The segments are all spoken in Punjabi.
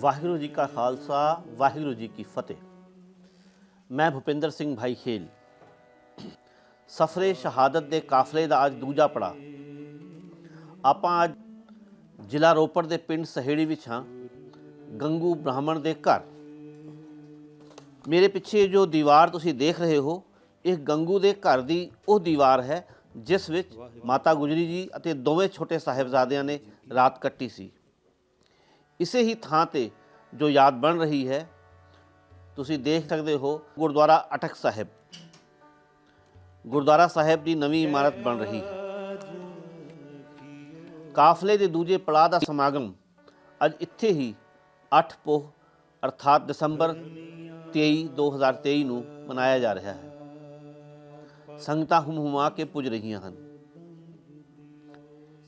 ਵਾਹਿਗੁਰੂ। ਜੀ ਕਾ ਖਾਲਸਾ, ਵਾਹਿਗੁਰੂ ਜੀ ਕੀ ਫਤਿਹ। ਮੈਂ ਭੁਪਿੰਦਰ ਸਿੰਘ ਭਾਈ ਖੇਲ। ਸਫਰੇ ਸ਼ਹਾਦਤ ਦੇ ਕਾਫਲੇ ਦਾ ਅੱਜ ਦੂਜਾ ਪੜਾ ਆਪਾਂ ਅੱਜ ਜ਼ਿਲ੍ਹਾ ਰੋਪੜ ਦੇ ਪਿੰਡ ਸਹੇੜੀ ਵਿੱਚ ਹਾਂ, ਗੰਗੂ ਬ੍ਰਾਹਮਣ ਦੇ ਘਰ। ਮੇਰੇ ਪਿੱਛੇ ਜੋ ਦੀਵਾਰ ਤੁਸੀਂ ਦੇਖ ਰਹੇ ਹੋ, ਇਹ ਗੰਗੂ ਦੇ ਘਰ ਦੀ ਉਹ ਦੀਵਾਰ ਹੈ ਜਿਸ ਵਿੱਚ ਮਾਤਾ ਗੁਜਰੀ ਜੀ ਅਤੇ ਦੋਵੇਂ ਛੋਟੇ ਸਾਹਿਬਜ਼ਾਦਿਆਂ ਨੇ ਰਾਤ ਕੱਟੀ ਸੀ। ਇਸੇ ਹੀ ਥਾਂ ਤੇ ਜੋ ਯਾਦ ਬਣ ਰਹੀ ਹੈ, ਤੁਸੀਂ ਦੇਖ ਸਕਦੇ ਹੋ ਗੁਰਦੁਆਰਾ ਅਟਕ ਸਾਹਿਬ। ਗੁਰਦੁਆਰਾ ਸਾਹਿਬ ਦੀ ਨਵੀਂ ਇਮਾਰਤ ਬਣ ਰਹੀ। ਹੈ ਕਾਫਲੇ ਦੇ ਦੂਜੇ ਪੜਾਅ ਦਾ ਸਮਾਗਮ ਅੱਜ ਇੱਥੇ ਹੀ 8 ਪੋਹ ਅਰਥਾਤ ਦਸੰਬਰ 23 2023 ਨੂੰ ਮਨਾਇਆ ਜਾ ਰਿਹਾ ਹੈ। ਸੰਗਤਾਂ ਹੁਮ ਹੁਮਾ ਕੇ ਪੁੱਜ ਰਹੀਆਂ ਹਨ।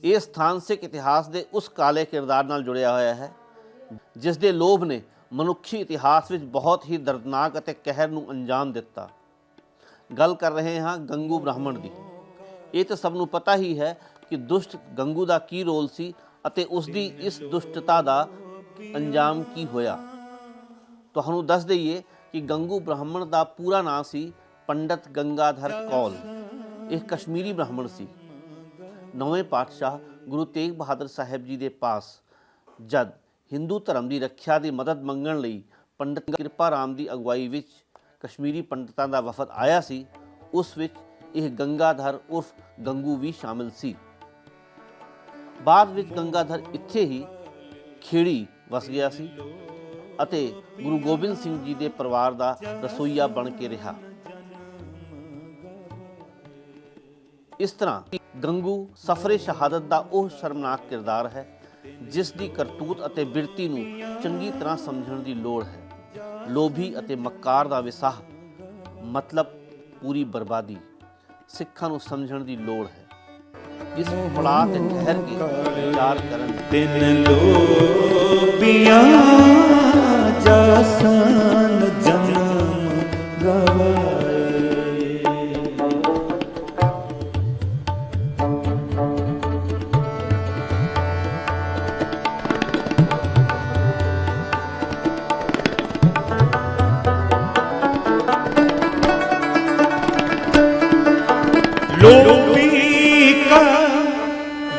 ਇਹ ਸਥਾਨ ਸਿੱਖ ਇਤਿਹਾਸ ਦੇ ਉਸ ਕਾਲੇ ਕਿਰਦਾਰ ਨਾਲ ਜੁੜਿਆ ਹੋਇਆ ਹੈ, ਜਿਸ ਦੇ ਲੋਭ ਨੇ ਮਨੁੱਖੀ ਇਤਿਹਾਸ ਵਿੱਚ ਬਹੁਤ ਹੀ ਦਰਦਨਾਕ ਅਤੇ ਕਹਿਰ ਨੂੰ ਅੰਜਾਮ ਦਿੱਤਾ। ਗੱਲ ਕਰ ਰਹੇ ਹਾਂ ਗੰਗੂ ਬ੍ਰਾਹਮਣ ਦੀ। ਇਹ ਤਾਂ ਸਭ ਨੂੰ ਪਤਾ ਹੀ ਹੈ ਕਿ ਦੁਸ਼ਟ ਗੰਗੂ ਦਾ ਕੀ ਰੋਲ ਸੀ ਅਤੇ ਉਸ ਦੀ ਇਸ ਦੁਸ਼ਟਤਾ ਦਾ ਅੰਜਾਮ ਕੀ ਹੋਇਆ। ਤੁਹਾਨੂੰ ਦੱਸ ਦਈਏ ਕਿ ਗੰਗੂ ਬ੍ਰਾਹਮਣ ਦਾ ਪੂਰਾ ਨਾਂ ਸੀ ਪੰਡਤ ਗੰਗਾਧਰ ਕੌਲ ਇਹ ਕਸ਼ਮੀਰੀ ਬ੍ਰਾਹਮਣ ਸੀ। ਨੌਵੇਂ ਪਾਤਸ਼ਾਹ ਗੁਰੂ ਤੇਗ ਬਹਾਦਰ ਸਾਹਿਬ ਜੀ ਦੇ ਪਾਸ ਜਦ ਹਿੰਦੂ ਧਰਮ ਦੀ ਰੱਖਿਆ ਦੀ ਮਦਦ ਮੰਗਣ ਲਈ ਪੰਡਤ ਕਿਰਪਾ ਰਾਮ ਦੀ ਅਗਵਾਈ ਵਿੱਚ ਕਸ਼ਮੀਰੀ ਪੰਡਤਾਂ ਦਾ ਵਫਦ ਆਇਆ ਸੀ, ਉਸ ਵਿੱਚ ਇਹ ਗੰਗਾਧਰ ਉਰਫ ਗੰਗੂ ਵੀ ਸ਼ਾਮਿਲ ਸੀ। ਬਾਅਦ ਵਿੱਚ ਗੰਗਾਧਰ ਇੱਥੇ ਹੀ ਖੇੜੀ ਵਸ ਗਿਆ ਸੀ ਅਤੇ ਗੁਰੂ ਗੋਬਿੰਦ ਸਿੰਘ ਜੀ ਦੇ ਪਰਿਵਾਰ ਦਾ ਰਸੋਈਆ ਬਣ ਕੇ ਰਿਹਾ। ਇਸ ਤਰ੍ਹਾਂ ਗੰਗੂ ਸਫਰੇ ਸ਼ਹਾਦਤ ਦਾ ਉਹ ਸ਼ਰਮਨਾਕ ਕਿਰਦਾਰ ਹੈ, ਜਿਸ ਦੀ ਕਰਤੂਤ ਅਤੇ ਬਿਰਤੀ ਨੂੰ ਚੰਗੀ ਤਰ੍ਹਾਂ ਸਮਝਣ ਦੀ ਲੋੜ ਹੈ। ਲੋਭੀ ਅਤੇ ਮੱਕਾਰ ਦਾ ਵਿਸਾਹ, ਮਤਲਬ ਪੂਰੀ ਬਰਬਾਦੀ, ਸਿੱਖਾਂ ਨੂੰ ਸਮਝਣ ਦੀ ਲੋੜ ਹੈ। ਇਸ ਪੜਾਅ ਤੇ ਠਹਿਰ ਕੇ ਵਿਚਾਰ ਕਰਨ ਤਿੰਨ ਲੋਬੀਆਂ ਜਸਨ ਜਨਮ ਗਵਾਏ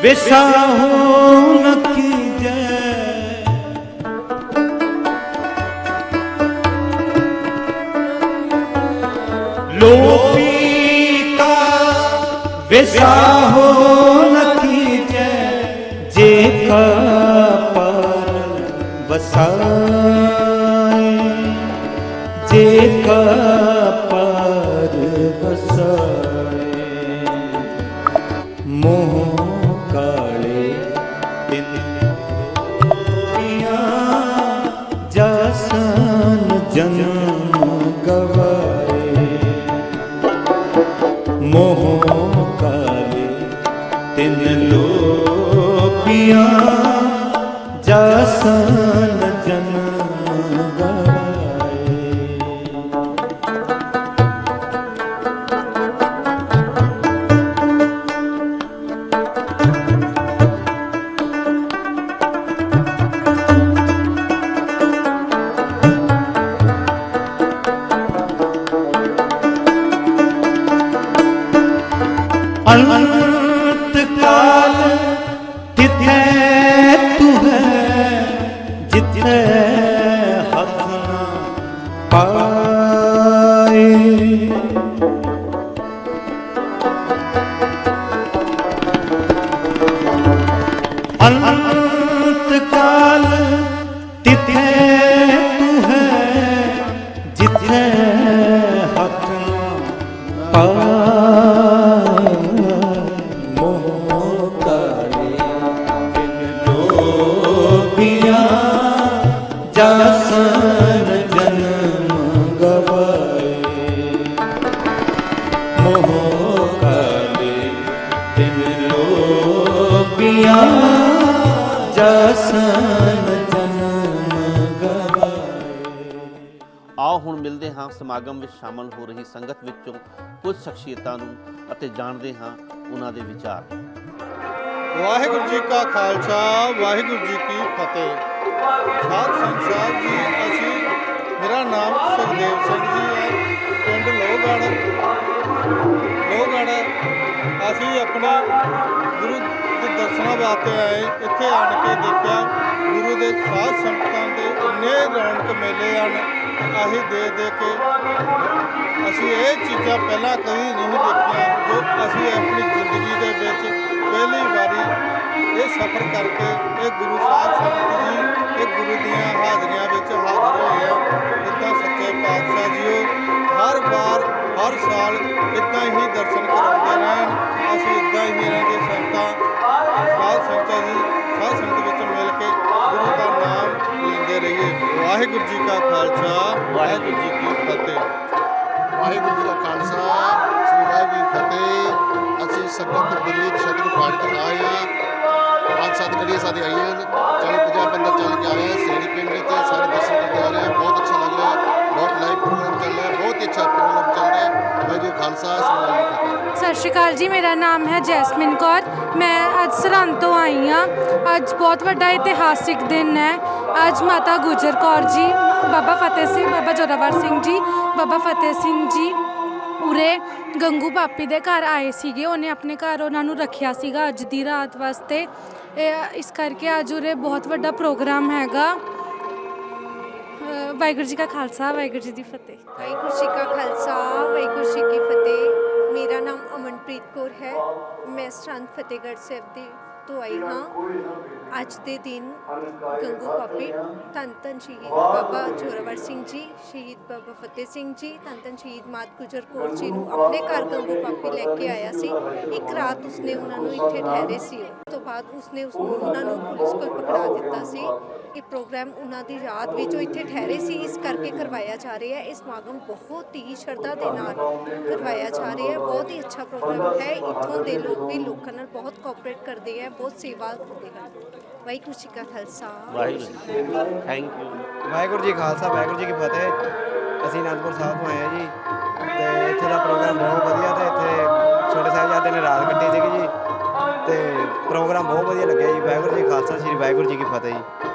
ਵਿਸਾ ਹੋ ਨ ਕੀਜੈ ਲੋਬੀ ਕਾ ਵਿਸਾ ਹੋ ਨ ਕੀਜੈ ਜੇ। ਕਾ ਪਰ ਵਸਾਏ ਜੇ ਕਾ ਮੋਹ ਕਾਲੇ ਤਿੰਨ ਲੋਪੀਆਂ ਜਸਨ ਮੋਹ ਕਾਲੇ ਤਿਨ ਲੋਭੀਆਂ ਜਸਨ ਜਨਮ ਗਵਾਏ। ਆਓ ਹੁਣ ਮਿਲਦੇ ਹਾਂ ਸਮਾਗਮ ਵਿੱਚ ਸ਼ਾਮਲ ਹੋ ਰਹੀ ਸੰਗਤ ਵਿੱਚੋਂ ਕੁਝ ਸ਼ਖਸੀਅਤਾਂ ਨੂੰ ਅਤੇ ਜਾਣਦੇ ਹਾਂ ਉਹਨਾਂ ਦੇ ਵਿਚਾਰ। ਵਾਹਿਗੁਰੂ ਜੀ ਕਾ ਖਾਲਸਾ ਵਾਹਿਗੁਰੂ ਜੀ ਕੀ ਫਤਿਹ। ਸਾਧ ਸੰਗਤ ਸਾਹਿਬ ਜੀ ਅਸੀਂ ਅਸੀਂ ਆਪਣੇ ਗੁਰੂ ਦੇ ਦਰਸ਼ਨਾਂ ਵਾਸਤੇ ਆਏ, ਇੱਥੇ ਆਣ ਕੇ ਦੇਖਿਆ ਗੁਰੂ ਦੇ ਸਾਧ ਸੰਗਤਾਂ ਦੇ ਇੰਨੇ ਰੌਣਕ ਮੇਲੇ ਹਨ ਕਿ ਆਹੀ ਦੇ ਦੇ ਕੇ ਅਸੀਂ ਇਹ ਚੀਜ਼ਾਂ ਪਹਿਲਾਂ ਕਦੀ ਨਹੀਂ ਦੇਖੀਆਂ, ਜੋ ਅਸੀਂ ਆਪਣੀ ਜ਼ਿੰਦਗੀ ਦੇ ਵਿੱਚ ਪਹਿਲੀ ਵਾਰੀ ਇਹ ਸਫ਼ਰ ਕਰਕੇ ਇਹ ਗੁਰੂ ਸਾਹਿਬ ਸੰਗਤ ਜੀ, ਇਹ ਗੁਰੂ ਦੀਆਂ ਹਰ ਸਾਲ ਇਦਾਂ ਹੀ ਦਰਸ਼ਨ ਕਰਾਉਂਦੇ ਰਹਿਣ। ਅਸੀਂ ਇਦਾਂ ਹੀ ਇਹਨਾਂ ਦੇ ਸੰਗਤਾਂ, ਸਾਧ ਸੰਗਤਾਂ ਜੀ ਸਾਧ ਸੰਗਤ ਵਿੱਚ ਮਿਲ ਕੇ ਗੁਰੂ ਦਾ ਨਾਮ ਲੈਂਦੇ ਰਹੀਏ। ਵਾਹਿਗੁਰੂ ਜੀ ਕਾ ਖਾਲਸਾ, ਵਾਹਿਗੁਰੂ ਜੀ ਕੀ ਫਤਿਹ। ਵਾਹਿਗੁਰੂ ਜੀ ਦਾ ਖਾਲਸਾ, ਸ੍ਰੀ ਵਾਹਿਗੁਰੂ ਜੀ ਫਤਿਹ। ਅਸੀਂ ਸੰਗਤ ਤੋਂ ਦਿੱਲੀ ਤੋਂ ਪਾਠ ਤੋਂ ਆਏ ਹਾਂ। ਪੰਜ ਸੱਤ ਗੱਡੀਆਂ ਸਾਡੀ ਆਈਆਂ ਹਨ। 40 50 ਬੰਦੇ ਚੱਲ ਕੇ ਆਏ ਹਾਂ। ਸੇੜੀ ਪਿੰਡ ਵਿੱਚ ਸਾਰੇ ਦਰਸ਼ਨ ਕਰਦੇ ਆ ਰਹੇ ਹਾਂ। ਬਹੁਤ ਅੱਛਾ ਲੱਗ ਰਿਹਾ। ਬਹੁਤ ਲਾਈਵ ਪ੍ਰੋਗਰਾਮ ਚੱਲ ਰਿਹਾ, ਬਹੁਤ ਹੀ ਅੱਛਾ ਪ੍ਰੋਗਰਾਮ ਚੱਲ ਰਿਹਾ। ਹੈ ਵਾਹਿਗੁਰੂ ਖਾਲਸਾ, ਸਤਿ ਸ਼੍ਰੀ ਅਕਾਲ ਜੀ। ਮੇਰਾ ਨਾਮ ਹੈ ਜੈਸਮਿਨ ਕੌਰ। ਮੈਂ ਅੱਜ ਸਰਹੰਦ ਤੋਂ ਆਈ ਹਾਂ। ਅੱਜ ਬਹੁਤ ਵੱਡਾ ਇਤਿਹਾਸਿਕ ਦਿਨ ਹੈ। ਅੱਜ ਮਾਤਾ ਗੁਜਰ ਕੌਰ ਜੀ, ਬਾਬਾ ਫਤਿਹ ਸਿੰਘ, ਬਾਬਾ ਜੋਰਾਵਰ ਸਿੰਘ ਜੀ, ਬਾਬਾ ਫਤਿਹ ਸਿੰਘ ਜੀ ਉਰੇ ਗੰਗੂ ਪਾਪੀ ਦੇ ਘਰ ਆਏ ਸੀਗੇ। ਉਹਨੇ ਆਪਣੇ ਘਰ ਉਹਨਾਂ ਨੂੰ ਰੱਖਿਆ ਸੀਗਾ ਅੱਜ ਦੀ ਰਾਤ ਵਾਸਤੇ। ਇਸ ਕਰਕੇ ਅੱਜ ਉਰੇ ਬਹੁਤ ਵੱਡਾ ਪ੍ਰੋਗਰਾਮ ਹੈਗਾ। ਵਾਹਿਗੁਰੂ ਜੀ ਕਾ ਖਾਲਸਾ, ਵਾਹਿਗੁਰੂ ਜੀ ਦੀ ਫਤਿਹ। ਵਾਹਿਗੁਰੂ ਜੀ ਕਾ ਖਾਲਸਾ, ਵਾਹਿਗੁਰੂ ਜੀ ਕੀ ਫਤਿਹ। ਮੇਰਾ ਨਾਮ ਅਮਨਪ੍ਰੀਤ ਕੌਰ ਹੈ। ਮੈਂ ਸਰਹੰਦ ਫਤਿਹਗੜ੍ਹ ਸਾਹਿਬ ਦੀ ਤੋਂ ਆਈ ਹਾਂ। ਅੱਜ ਦੇ ਦਿਨ ਗੰਗੂ ਪਾਪੀ ਧੰਨ ਧੰਨ ਸ਼ਹੀਦ ਬਾਬਾ ਜੋਰਾਵਰ ਸਿੰਘ ਜੀ, ਸ਼ਹੀਦ ਬਾਬਾ ਫਤਿਹ ਸਿੰਘ ਜੀ, ਧੰਨ ਧੰਨ ਸ਼ਹੀਦ ਮਾਤ ਗੁਜਰ ਕੌਰ ਜੀ ਨੂੰ ਆਪਣੇ ਘਰ ਗੰਗੂ ਪਾਪੀ ਲੈ ਕੇ ਆਇਆ ਸੀ। ਇੱਕ ਰਾਤ ਉਸਨੇ ਉਹਨਾਂ ਨੂੰ ਇੱਥੇ ਠਹਿਰੇ ਸੀ। ਉਸ ਤੋਂ ਬਾਅਦ ਉਸਨੇ ਉਸ ਨੂੰ ਉਹਨਾਂ ਨੂੰ ਪੁਲਿਸ ਕੋਲ ਪਕੜਾ ਦਿੱਤਾ ਸੀ। ਇਹ ਪ੍ਰੋਗਰਾਮ ਉਹਨਾਂ ਦੀ ਯਾਦ ਵਿੱਚ ਉਹ ਇੱਥੇ ਠਹਿਰੇ ਸੀ ਇਸ ਕਰਕੇ ਕਰਵਾਇਆ ਜਾ ਰਿਹਾ ਹੈ। ਇਹ ਸਮਾਗਮ ਬਹੁਤ ਹੀ ਸ਼ਰਧਾ ਦੇ ਨਾਲ ਕਰਵਾਇਆ ਜਾ ਰਿਹਾ ਹੈ। ਬਹੁਤ ਹੀ ਅੱਛਾ ਪ੍ਰੋਗਰਾਮ ਹੈ। ਇੱਥੋਂ ਦੇ ਲੋਕ ਵੀ ਲੋਕਾਂ ਨਾਲ ਬਹੁਤ ਕੋਆਪਰੇਟ ਕਰਦੇ ਹੈ ਬਹੁਤ ਸੇਵਾ ਕਰਦੇ ਹਨ। ਵਾਹਿਗੁਰੂ ਜੀ ਕਾ ਖਾਲਸਾ। ਵਾਹਿਗੁਰੂ ਥੈਂਕ ਯੂ ਵਾਹਿਗੁਰੂ ਜੀ ਖਾਲਸਾ ਵਾਹਿਗੁਰੂ ਜੀ ਕੀ ਫਤਿਹ। ਅਸੀਂ ਅਨੰਦਪੁਰ ਸਾਹਿਬ ਤੋਂ ਆਏ ਹਾਂ ਜੀ। ਤੇ ਇੱਥੇ ਦਾ ਪ੍ਰੋਗਰਾਮ ਬਹੁਤ ਵਧੀਆ ਤੇ ਇੱਥੇ ਛੋਟੇ ਸਾਹਿਬਜ਼ਾਦੇ ਨੇ ਰਾਤ ਕੱਟੀ ਸੀਗੀ ਜੀ। ਤੇ ਪ੍ਰੋਗਰਾਮ ਬਹੁਤ ਵਧੀਆ ਲੱਗਿਆ ਜੀ। ਵਾਹਿਗੁਰੂ ਜੀ ਖਾਲਸਾ ਸ੍ਰੀ ਵਾਹਿਗੁਰੂ ਜੀ ਕੀ ਫਤਿਹ ਜੀ।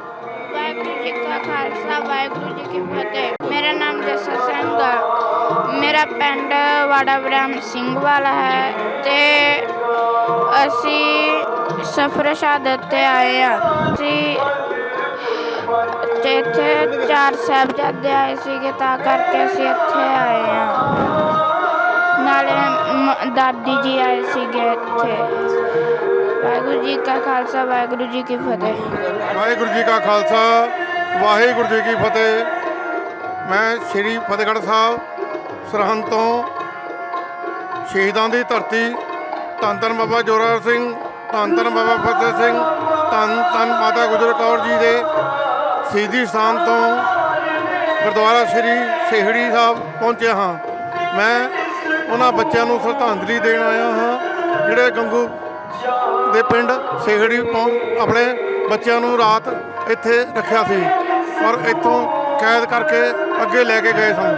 ਖਾਲਸਾ ਵਾਹਿਗੁਰੂ ਜੀ ਕੀ ਫਤਿਹ ਮੇਰਾ ਨਾਮ ਜਸਾ ਸਿੰਘ ਆ ਮੇਰਾ ਪਿੰਡ ਵਾੜਾ ਬ੍ਰਹਮ ਸਿੰਘ ਵਾਲਾ ਹੈ ਤੇ ਅਸੀਂ ਸਫਰ ਸ਼ਹਾਦਤ ਤੇ ਆਏ ਆ ਅਸੀਂ ਤੇ ਇੱਥੇ ਚਾਰ ਸਾਹਿਬਜ਼ਾਦੇ ਆਏ ਸੀਗੇ ਤਾਂ ਕਰਕੇ ਅਸੀਂ ਇੱਥੇ ਆਏ ਆ ਨਾਲੇ ਦਾਦੀ ਜੀ ਆਏ ਸੀਗੇ ਇੱਥੇ ਵਾਹਿਗੁਰੂ ਜੀ ਕਾ ਖਾਲਸਾ ਵਾਹਿਗੁਰੂ ਜੀ ਕੀ ਫਤਿਹ ਵਾਹਿਗੁਰੂ ਜੀ ਕਾ ਖਾਲਸਾ ਵਾਹਿਗੁਰੂ ਜੀ ਕੀ ਫਤਿਹ। ਮੈਂ ਸ੍ਰੀ ਫਤਿਹਗੜ੍ਹ ਸਾਹਿਬ ਸਰਹੰਦ ਤੋਂ ਸ਼ਹੀਦਾਂ ਦੀ ਧਰਤੀ ਧੰਨ ਧੰਨ ਬਾਬਾ ਜੋਰਾਵਰ ਸਿੰਘ ਧੰਨ ਧੰਨ ਬਾਬਾ ਫਤਿਹ ਸਿੰਘ ਧੰਨ ਧੰਨ ਮਾਤਾ ਗੁਜਰ ਕੌਰ ਜੀ ਦੇ ਸ਼ਹੀਦੀ ਸਥਾਨ ਤੋਂ ਗੁਰਦੁਆਰਾ ਸ੍ਰੀ ਸੇਹੜੀ ਸਾਹਿਬ ਪਹੁੰਚਿਆ ਹਾਂ। ਮੈਂ ਉਹਨਾਂ ਬੱਚਿਆਂ ਨੂੰ ਸ਼ਰਧਾਂਜਲੀ ਦੇਣ ਆਇਆ ਹਾਂ, ਜਿਹੜੇ ਗੰਗੂ ਦੇ ਪਿੰਡ ਸੇਹੜੀ ਪਹੁੰ ਆਪਣੇ ਬੱਚਿਆਂ ਨੂੰ ਰਾਤ ਇੱਥੇ ਰੱਖਿਆ ਸੀ। ਔਰ ਇੱਥੋਂ ਕੈਦ ਕਰਕੇ ਅੱਗੇ ਲੈ ਕੇ ਗਏ ਸਨ।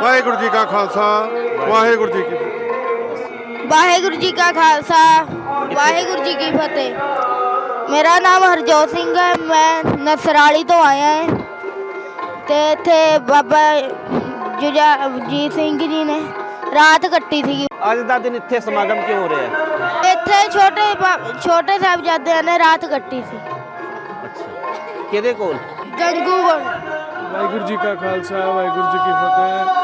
ਵਾਹਿਗੁਰੂ ਜੀ ਕਾ ਖਾਲਸਾ ਵਾਹਿਗੁਰੂ ਜੀ ਕੀ ਫਤਿਹ। ਵਾਹਿਗੁਰੂ ਜੀ ਕਾ ਖਾਲਸਾ ਵਾਹਿਗੁਰੂ ਜੀ ਕੀ ਫਤਿਹ। ਮੇਰਾ ਨਾਮ ਹਰਜੋਤ ਸਿੰਘ ਹੈ ਮੈਂ ਨਸਰਾਲੀ ਤੋਂ ਆਇਆ ਹਾਂ। ਤੇ ਇੱਥੇ ਬਾਬਾ ਜੁਜੀਤ ਸਿੰਘ ਜੀ ਨੇ ਰਾਤ ਕੱਟੀ ਸੀਗੀ। ਅੱਜ ਦਾ ਦਿਨ ਇੱਥੇ ਸਮਾਗਮ ਕਿਉਂ ਹੋ ਰਿਹਾ ਹੈ? ਇੱਥੇ ਛੋਟੇ ਛੋਟੇ ਸਾਹਿਬਜ਼ਾਦਿਆਂ ਨੇ ਰਾਤ ਕੱਟੀ ਸੀ। ਅੱਛਾ। ਕਿਹਦੇ ਕੋਲ? ਗੰਗੂਗੜ ਵਾਹਿਗੁਰੂ ਜੀ ਕਾ ਖਾਲਸਾ, ਵਾਹਿਗੁਰੂ ਜੀ ਕੀ ਫਤਿਹ।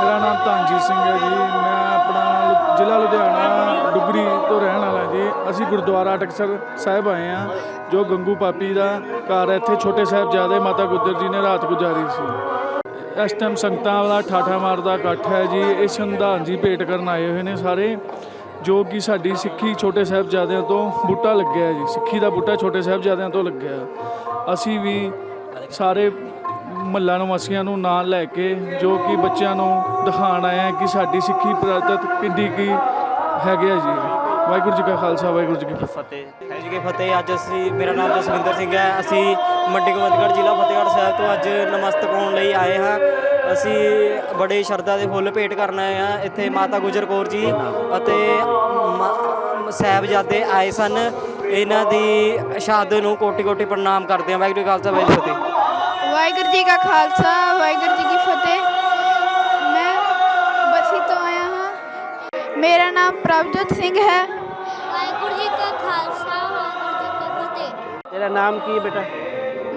ਮੇਰਾ ਨਾਮ ਧਨਜੀਤ ਸਿੰਘ ਹੈ ਜੀ। ਮੈਂ ਆਪਣਾ ਜ਼ਿਲ੍ਹਾ ਲੁਧਿਆਣਾ, ਡੁਗਰੀ ਤੋਂ ਰਹਿਣ ਵਾਲਾ ਜੀ। ਅਸੀਂ ਗੁਰਦੁਆਰਾ ਟਕਸਰ ਸਾਹਿਬ ਆਏ ਹਾਂ, ਜੋ ਗੰਗੂ ਪਾਪੀ ਦਾ ਘਰ ਹੈ। ਇੱਥੇ ਛੋਟੇ ਸਾਹਿਬਜ਼ਾਦੇ ਮਾਤਾ ਗੁਜਰ ਜੀ ਨੇ ਰਾਤ ਗੁਜ਼ਾਰੀ ਸੀ। ਇਸ ਟਾਈਮ ਸੰਗਤਾਂ ਵਾਲਾ ਠਾਠਾ ਮਾਰਦਾ ਇਕੱਠ ਹੈ ਜੀ। ਇਹ ਸੰਵਿਧਾਨ ਜੀ ਭੇਟ ਕਰਨ ਆਏ ਹੋਏ ਨੇ ਸਾਰੇ, ਜੋ ਕਿ ਸਾਡੀ ਸਿੱਖੀ ਛੋਟੇ ਸਾਹਿਬਜ਼ਾਦਿਆਂ ਤੋਂ ਬੂਟਾ ਲੱਗਿਆ ਜੀ। ਸਿੱਖੀ ਦਾ ਬੂਟਾ ਛੋਟੇ ਸਾਹਿਬਜ਼ਾਦਿਆਂ ਤੋਂ ਲੱਗਿਆ। ਅਸੀਂ ਵੀ ਸਾਰੇ ਮਹੱਲਾ ਨਿਵਾਸੀਆਂ ਨੂੰ ਨਾਲ ਲੈ ਕੇ ਜੋ ਕਿ ਬੱਚਿਆਂ ਨੂੰ ਦਿਖਾਉਣ ਆਇਆ ਹਾਂ ਕਿ ਸਾਡੀ ਸਿੱਖੀ ਪ੍ਰਾਤਤ ਕਿੰਨੀ ਕੀ ਹੈਗੇ ਆ ਜੀ। ਵਾਹਿਗੁਰੂ ਜੀ ਕਾ ਖਾਲਸਾ, ਵਾਹਿਗੁਰੂ ਜੀ ਕੀ ਫਤਿਹ। ਫਤਿਹ। ਵਾਹਿਗੁਰੂ ਜੀ ਕੀ ਫਤਿਹ। ਅੱਜ ਅਸੀਂ, ਮੇਰਾ ਨਾਮ ਜਸਵਿੰਦਰ ਸਿੰਘ ਹੈ। ਅਸੀਂ ਮੰਡੀ ਗੋਬਿੰਦਗੜ੍ਹ ਜ਼ਿਲ੍ਹਾ ਫਤਿਹਗੜ੍ਹ ਸਾਹਿਬ ਤੋਂ ਅੱਜ ਨਮਸਤਕ ਹੋਣ ਲਈ ਆਏ ਹਾਂ। ਅਸੀਂ ਬੜੇ ਸ਼ਰਧਾ ਦੇ ਫੁੱਲ ਭੇਟ ਕਰਨ ਆਏ ਹਾਂ। ਇੱਥੇ ਮਾਤਾ ਗੁਜਰ ਕੌਰ ਜੀ ਅਤੇ ਸਾਹਿਬਜ਼ਾਦੇ ਆਏ ਸਨ। ਇਹਨਾਂ ਦੀ ਸ਼ਹਾਦਤ ਨੂੰ ਕੋਟੀ ਕੋਟੀ ਪ੍ਰਣਾਮ ਕਰਦੇ ਹਾਂ। ਵਾਹਿਗੁਰੂ ਜੀ ਕਾ ਖਾਲਸਾ ਵਾਹਿਗੁਰੂ ਜੀ ਕੀ ਫਤਿਹ। ਵਾਹਿਗੁਰੂ ਜੀ ਕਾ ਖਾਲਸਾ ਵਾਹਿਗੁਰੂ ਜੀ ਕੀ ਫਤਿਹ। ਮੈਂ ਬਸੀ ਤੋਂ ਆਇਆ ਹਾਂ। ਮੇਰਾ ਨਾਮ ਪ੍ਰਭਜੋਤ ਸਿੰਘ ਹੈ। ਵਾਹਿਗੁਰੂ ਜੀ ਕਾ ਖਾਲਸਾ ਵਾਹਿਗੁਰੂ ਜੀ ਕੀ ਫਤਿਹ। ਤੇਰਾ ਨਾਮ ਕੀ ਹੈ ਬੇਟਾ?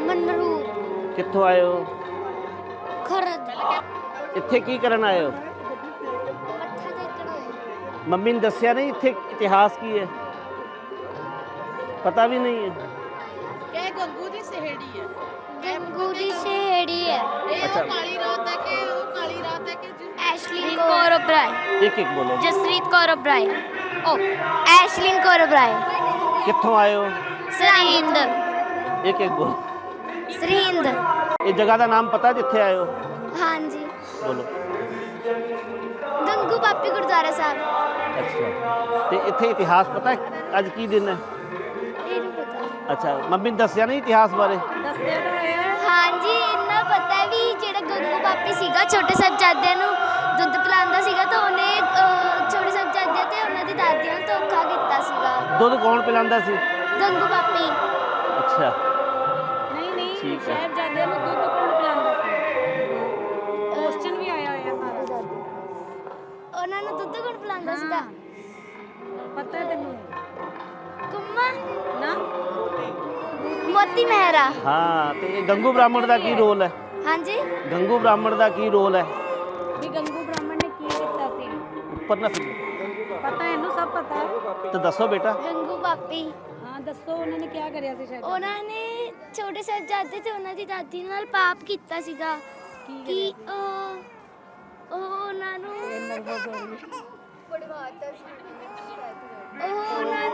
ਮਨਰੂ ਕਿੱਥੋਂ ਆਏ ਹੋ? ਖਰਦ। ਇੱਥੇ ਕੀ ਕਰਨ ਆਏ ਹੋ? ਮੱਥਾ ਟੇਕਣ ਆਏ। ਮੰਮੀ ਨੇ ਦੱਸਿਆ ਨਹੀਂ ਇੱਥੇ ਇਤਿਹਾਸ ਕੀ ਹੈ? ਪਤਾ ਵੀ ਨਹੀਂ ਹੈ ਇਹ ਗੰਗੂ ਦੀ ਸਹੇੜੀ ਹੈ ਗੰਗੂ ਦੀ ਸਹੇੜੀ ਹੈ ਅੱਛਾ ਕਾਲੀ ਰਾਤ ਹੈ ਕਿ ਉਹ ਕਾਲੀ ਰਾਤ ਹੈ ਕਿ ਐਸ਼ਲਿਨ ਕੌਰ ਓਬਰਾਏ ਇੱਕ ਇੱਕ ਬੋਲੋ ਜਸਰੀਤ ਕੌਰ ਓਬਰਾਏ ਓ ਐਸ਼ਲਿਨ ਕੌਰ ਓਬਰਾਏ ਕਿੱਥੋਂ ਆਏ ਹੋ ਸਰਹਿੰਦ ਇੱਕ ਇੱਕ ਬੋਲੋ ਸਰਹਿੰਦ ਇਹ ਜਗ੍ਹਾ ਦਾ ਨਾਮ ਪਤਾ ਜਿੱਥੇ ਆਏ ਹੋ ਹਾਂਜੀ ਬੋਲੋ ਗੰਗੂ ਪਾਪੀ ਗੁਰਦੁਆਰਾ ਸਾਹਿਬ ਅੱਛਾ ਤੇ ਇੱਥੇ ਇਤਿਹਾਸ ਪਤਾ ਹੈ? ਅੱਜ ਕੀ ਦਿਨ ਹੈ ਇਹ ਨਹੀਂ ਪਤਾ ਅੱਛਾ ਮੰਮੀ ਨੇ ਦੱਸਿਆ ਨਹੀਂ ਇਤਿਹਾਸ ਬਾਰੇ? ਹਾਂਜੀ ਇੰਨਾ ਪਤਾ ਹੈ ਵੀ ਜਿਹੜਾ ਗੰਗੂ ਪਾਪੀ ਸੀਗਾ ਛੋਟੇ ਸਾਹਿਬਜ਼ਾਦਿਆਂ ਨੂੰ ਦੁੱਧ ਪਿਲਾਉਂਦਾ ਸੀਗਾ ਤਾਂ ਉਹਨੇ ਅਹ, ਛੋਟੇ ਸਾਹਿਬਜ਼ਾਦਿਆਂ ਤੇ ਉਹਨਾਂ ਦੀ ਦਾਦੀਆਂ ਨਾਲ ਧੋਖਾ ਕੀਤਾ ਸੀਗਾ। ਦੁੱਧ ਕੌਣ ਪਿਲਾਉਂਦਾ ਸੀ? ਗੰਗੂ ਪਾਪੀ। ਅੱਛਾ। ਨਹੀਂ ਨਹੀਂ ਠੀਕ ਹੈ। ਸਾਹਿਬਜ਼ਾਦਿਆਂ ਨੂੰ ਦੁੱਧ ਕੌਣ ਪਿਲਾਉਂਦਾ ਸੀ? ਕੁਐਸਚਨ ਵੀ ਆਇਆ ਹੋਇਆ ਸਾਰਾ। ਉਹਨਾਂ ਨੂੰ ਦੁੱਧ ਕੌਣ ਪਿਲਾਉਂਦਾ ਸੀਗਾ? ਪਤਾ ਹੈ ਤੈਨੂੰ। ਮੋਤੀ ਮਹਿਰਾ। ਹਾਂ ਤੇ ਇਹ ਗੰਗੂ ਬ੍ਰਾਹਮਣ ਦਾ ਕੀ ਰੋਲ ਹੈ? ਹਾਂਜੀ। ਗੰਗੂ ਬ੍ਰਾਹਮਣ ਦਾ ਕੀ ਰੋਲ ਹੈ? ਵੀ ਗੰਗੂ ਬ੍ਰਾਹਮਣ ਨੇ ਕੀ ਕੀਤਾ ਸੀ? ਉੱਪਰ ਨਾ ਸੀ ਪਤਾ ਇਹਨੂੰ ਸਭ ਪਤਾ ਹੈ। ਤੇ ਦੱਸੋ ਬੇਟਾ। ਗੰਗੂ ਪਾਪੀ ਹਾਂ ਦੱਸੋ ਉਹਨਾਂ ਨੇ ਕੀ ਕਰਿਆ ਸੀ ਸ਼ਾਇਦ? ਉਹਨਾਂ ਨੇ ਛੋਟੇ ਸਾਹਿਬਜ਼ਾਦੇ ਤੇ ਉਹਨਾਂ ਦੀ ਦਾਦੀ ਨਾਲ ਪਾਪ ਕੀਤਾ ਸੀਗਾ। ਕਿ ਉਹ ਉਹ ਉਹਨਾਂ ਨੂੰ ਉਹ ਉਹਨਾਂ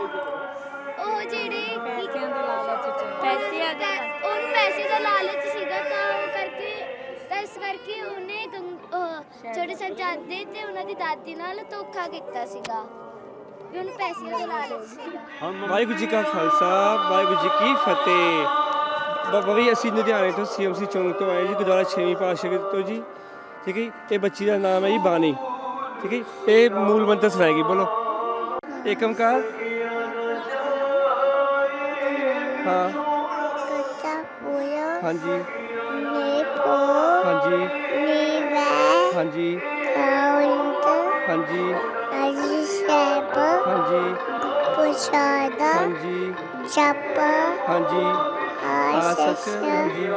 ਉਹ ਜਿਹੜੇ ਪੈਸਿਆਂ ਦੇ ਲਾਲਚ ਚ ਪੈਸਿਆਂ ਦਾ ਉਹਨੂੰ ਪੈਸੇ ਦਾ ਲਾਲਚ ਸੀਗਾ ਤਾਂ ਉਹ ਕਰਕੇ ਤਾਂ ਇਸ ਕਰਕੇ ਉਹਨੇ ਗੰਗ- ਅਹ ਛੋਟੇ ਸਾਹਿਬਜ਼ਾਦੇ ਤੇ ਉਹਨਾਂ ਦੀ ਦਾਦੀ ਨਾਲ ਧੋਖਾ ਕੀਤਾ ਸੀਗਾ। ਵੀ ਉਹਨੂੰ ਪੈਸਿਆਂ ਦਾ ਲਾਲਚ ਸੀਗਾ। ਵਾਹਿਗੁਰੂ ਜੀ ਕਾ ਖਾਲਸਾ ਵਾਹਿਗੁਰੂ ਜੀ ਕੀ ਫਤਿਹ। ਬਾਬਾ ਵੀ ਅਸੀਂ ਲੁਧਿਆਣੇ ਤੋਂ ਸੀਐਮਸੀ ਚੌਂਕ ਤੋਂ ਆਏ ਜੀ ਗੁਰਦੁਆਰਾ ਛੇਵੀਂ ਪਾਤਸ਼ਾਹ ਤੋਂ ਜੀ। ਠੀਕ ਹੈ ਜੀ। ਇਹ ਬੱਚੀ ਦਾ ਨਾਮ ਹੈ ਜੀ ਬਾਣੀ। ਠੀਕ ਹੈ ਜੀ। ਇਹ ਮੂਲ ਮੰਤਰ ਸੁਣਾਏਗੀ ਬੋਲੋ। ਏਕਮਕਾਰ ਹਾਂ। ਹਾਂਜੀ। ਨੇ ਪੋ ਹਾਂਜੀ। ਨੀ ਵੈ ਹਾਂਜੀ। ਕਾਉਂਟ ਹਾਂਜੀ। ਅਜੀ ਸ਼ੈਪ ਹਾਂਜੀ। ਪੁਸ਼ਾਦਾ ਹਾਂਜੀ ਜਪ ਹਾਂਜੀ ਆਸਕ ਹਾਂਜੀ।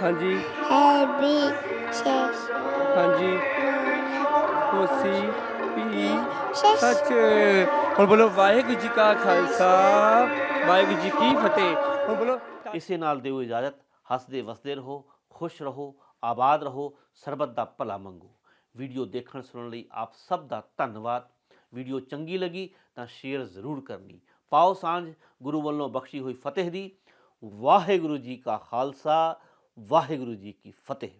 ਹਾਂਜੀ। ਹੈਬੀ ਸ਼ੈਸ਼ ਹਾਂਜੀ। ਕੋਸੀ ਪੀ ਸੱਚ। ਹੁਣ ਬੋਲੋ ਵਾਹਿਗੁਰੂ ਜੀ ਕਾ ਖਾਲਸਾ। ਵਾਹਿਗੁਰੂ ਜੀ ਕੀ ਫਤਿਹ। ਹੁਣ ਬੋਲੋ। ਇਸੇ ਨਾਲ ਦਿਓ ਇਜਾਜ਼ਤ ਹੱਸਦੇ ਵਸਦੇ ਰਹੋ ਖੁਸ਼ ਰਹੋ ਆਬਾਦ ਰਹੋ ਸਰਬਤ ਦਾ ਭਲਾ ਮੰਗੋ। ਵੀਡੀਓ ਦੇਖਣ ਸੁਣਨ ਲਈ ਆਪ ਸਭ ਦਾ ਧੰਨਵਾਦ। ਵੀਡੀਓ ਚੰਗੀ ਲੱਗੀ ਤਾਂ ਸ਼ੇਅਰ ਜ਼ਰੂਰ ਕਰਨੀ। ਪਾਓ ਸਾਂਝ ਗੁਰੂ ਵੱਲੋਂ ਬਖਸ਼ੀ ਹੋਈ ਫਤਿਹ ਦੀ। ਵਾਹਿਗੁਰੂ ਜੀ ਕਾ ਖਾਲਸਾ ਵਾਹਿਗੁਰੂ ਜੀ ਕੀ ਫਤਿਹ।